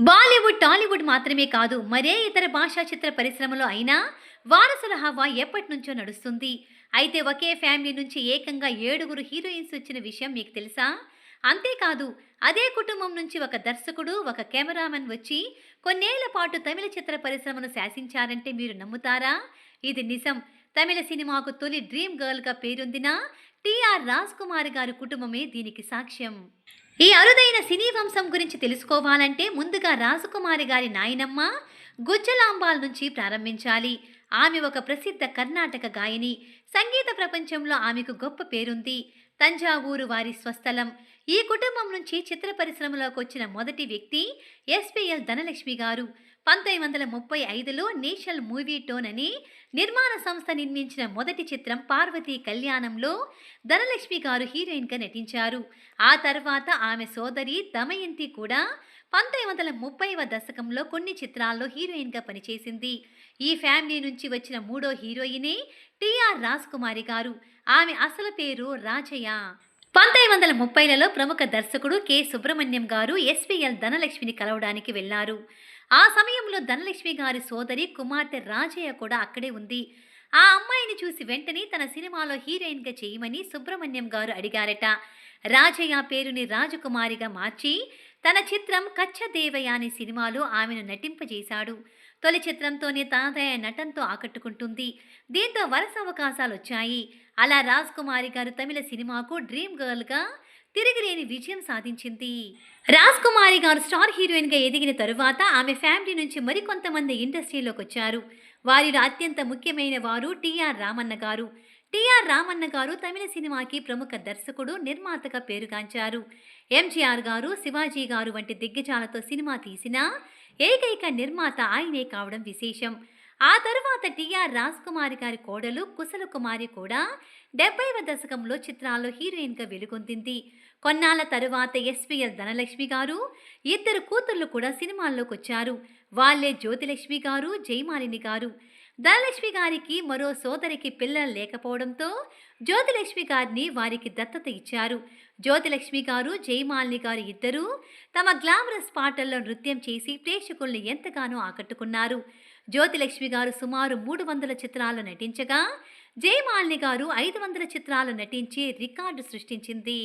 బాలీవుడ్ టాలీవుడ్ మాత్రమే కాదు మరే ఇతర భాషా చిత్ర పరిశ్రమలో అయినా వారసుల హవా ఎప్పటి నుంచో నడుస్తుంది. అయితే ఒకే ఫ్యామిలీ నుంచి ఏకంగా ఏడుగురు హీరోయిన్స్ వచ్చిన విషయం మీకు తెలుసా? అంతేకాదు అదే కుటుంబం నుంచి ఒక దర్శకుడు ఒక కెమెరామెన్ వచ్చి కొన్నేళ్ళ పాటు తమిళ చిత్ర పరిశ్రమను శాసించారంటే మీరు నమ్ముతారా? ఇది నిజం. తమిళ సినిమాకు తొలి డ్రీమ్ గర్ల్గా పేరొందిన టిఆర్ రాజ్ కుమార్ గారి కుటుంబమే దీనికి సాక్ష్యం. ఈ అరుదైన సినీ వంశం గురించి తెలుసుకోవాలంటే ముందుగా రాజకుమారి గారి నాయనమ్మ గుజ్జలాంబాల్ నుంచి ప్రారంభించాలి. ఆమె ఒక ప్రసిద్ధ కర్ణాటక గాయని. సంగీత ప్రపంచంలో ఆమెకు గొప్ప పేరుంది. తంజావూరు వారి స్వస్థలం. ఈ కుటుంబం నుంచి చిత్ర పరిశ్రమలోకి వచ్చిన మొదటి వ్యక్తి ఎస్పిఎల్ ధనలక్ష్మి గారు. పంతొమ్మిది వందల ముప్పై ఐదులో నేషనల్ మూవీ టోన్ అని నిర్మాణ సంస్థ నిర్మించిన మొదటి చిత్రం పార్వతీ కళ్యాణంలో ధనలక్ష్మి గారు హీరోయిన్గా నటించారు. ఆ తర్వాత ఆమె సోదరి దమయంతి కూడా పంతొమ్మిది వందల ముప్పైవ దశకంలో కొన్ని చిత్రాల్లో హీరోయిన్గా పనిచేసింది. ఈ ఫ్యామిలీ నుంచి వచ్చిన మూడో హీరోయినే టిఆర్ రాజ్ కుమారి గారు. ఆమె అసలు పేరు రాజయ్య. పంతొమ్మిది వందల ముప్పైలలో ప్రముఖ దర్శకుడు కె సుబ్రహ్మణ్యం గారు ఎస్పీఎల్ ధనలక్ష్మిని కలవడానికి వెళ్ళారు ఆ సమయంలో ధనలక్ష్మి గారి సోదరి కుమార్తె రాజయ్య కూడా అక్కడే ఉంది. ఆ అమ్మాయిని చూసి వెంటనే తన సినిమాలో హీరోయిన్గా చేయమని సుబ్రహ్మణ్యం గారు అడిగారట. రాజయ్య పేరుని రాజకుమారిగా మార్చి తన చిత్రం కచ్చదేవయ్య అనే సినిమాలో ఆమెను నటింపజేశాడు. తొలి చిత్రంతోనే తనదయ నటంతో ఆకట్టుకుంటుంది. దీంతో వరుస అవకాశాలు వచ్చాయి అలా రాజ్ కుమారి గారు తమిళ సినిమాకు డ్రీమ్ గర్ల్గా తిరిగిలేని విజయం సాధించింది. రాజ్ కుమారి గారు స్టార్ హీరోయిన్గా ఎదిగిన తరువాత ఆమె ఫ్యామిలీ నుంచి మరికొంతమంది ఇండస్ట్రీలోకి వచ్చారు. వారిలో అత్యంత ముఖ్యమైన వారు టిఆర్ రామన్న గారు. టిఆర్ రామన్న గారు తమిళ సినిమాకి ప్రముఖ దర్శకుడు నిర్మాతగా పేరుగాంచారు. ఎంజీఆర్ గారు శివాజీ గారు వంటి దిగ్గజాలతో సినిమా తీసిన ఏకైక నిర్మాత ఆయనే కావడం విశేషం. ఆ తరువాత టిఆర్ రాజ్ కుమారి గారి కోడలు కుశల కుమారి కూడా డెబ్బైవ దశకంలో చిత్రాల్లో హీరోయిన్గా వెలుగొందింది. కొన్నాళ్ళ తరువాత ఎస్పీఎల్ ధనలక్ష్మి గారు ఇద్దరు కూతుర్లు కూడా సినిమాల్లోకి వచ్చారు వాళ్ళే జ్యోతిలక్ష్మి గారు జయమాలిని గారు. ధనలక్ష్మి గారికి మరో సోదరికి పిల్లలు లేకపోవడంతో జ్యోతిలక్ష్మి గారిని వారికి దత్తత ఇచ్చారు. జ్యోతిలక్ష్మి గారు జయమాలిని గారు ఇద్దరూ తమ గ్లామరస్ పాటల్లో నృత్యం చేసి ప్రేక్షకుల్ని ఎంతగానో ఆకట్టుకున్నారు. జ్యోతిలక్ష్మి గారు సుమారు మూడు వందల చిత్రాలు నటించగా జయమాలిని గారు ఐదు వందల చిత్రాలు నటించి రికార్డు సృష్టించింది.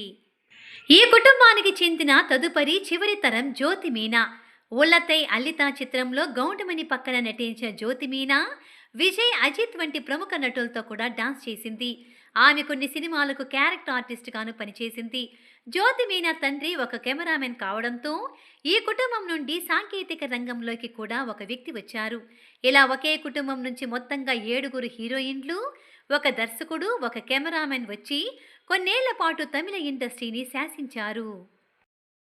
ఈ కుటుంబానికి చెందిన తదుపరి చివరి తరం జ్యోతి మీనా. ఉల్లతై అల్లిత చిత్రంలో గౌండమణి పక్కన నటించిన జ్యోతి మీనా విజయ్ అజిత్ వంటి ప్రముఖ నటులతో కూడా డాన్స్ చేసింది. ఆమె కొన్ని సినిమాలకు క్యారెక్టర్ ఆర్టిస్ట్గాను పనిచేసింది. జ్యోతి మీనా తండ్రి ఒక కెమెరామెన్ కావడంతో ఈ కుటుంబం నుండి సాంకేతిక రంగంలోకి కూడా ఒక వ్యక్తి వచ్చారు. ఇలా ఒకే కుటుంబం నుంచి మొత్తంగా ఏడుగురు హీరోయిన్లు ఒక దర్శకుడు ఒక కెమెరామెన్ వచ్చి కొన్నేళ్ళ పాటు తమిళ ఇండస్ట్రీని శాసించారు.